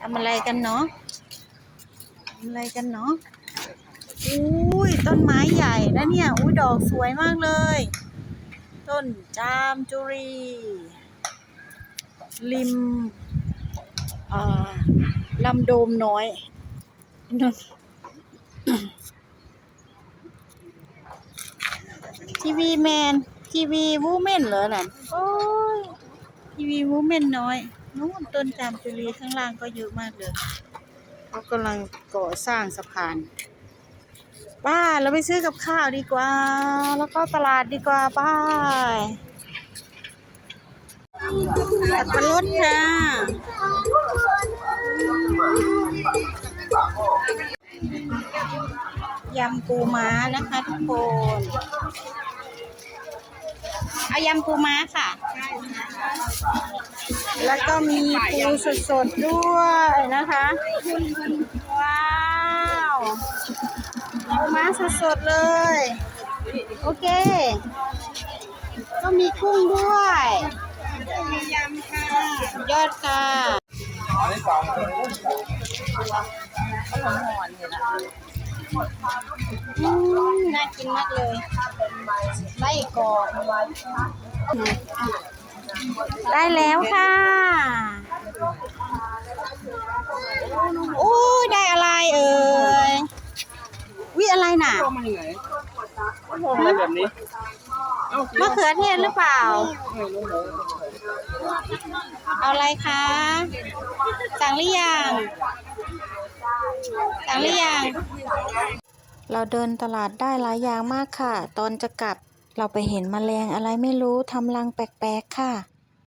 ทำอะไรกันเนาะทำอะไรกันเนาะอุ้ยต้นไม้ใหญ่นะเนี่ยอุ้ยดอกสวยมากเลย ต้นจามจุรี ริมอ่อลำโดมน้อยทีวีแมนทีวีวูแมนเหรอน่ะโอ้ยทีวีวูแมนน้อย นู่นต้นจามจุรีข้างล่างก็เยอะมากเลยเขากำลังก่อสร้างสะพาน ป้าเราไปซื้อกับข้าวดีกว่า แล้วก็ตลาดดีกว่าป้าสับปะรดค่ะยำปูม้านะคะทุกคน เอายำปูม้าค่ะ แล้วก็มีปูสดๆด้วยนะคะว้าวปูม้าสดๆเลย โอเค ก็มีกุ้งด้วยมียำค่ะยอดค่ะอืมน่ากินมากเลยไส้กรอก ได้แล้วค่ะอู้ได้อะไรเอ่ยวิอะไรน่ะมาที่ไหนอะไรแบบนี้มะเขือเทศหรือเปล่า เอาอะไรคะสั่งหรือยังสั่งหรือยังเราเดินตลาดได้หลายอย่างมากค่ะ ตอนจะกลับ เราไปเห็นแมลงอะไรไม่รู้ทำรังแปลกๆค่ะ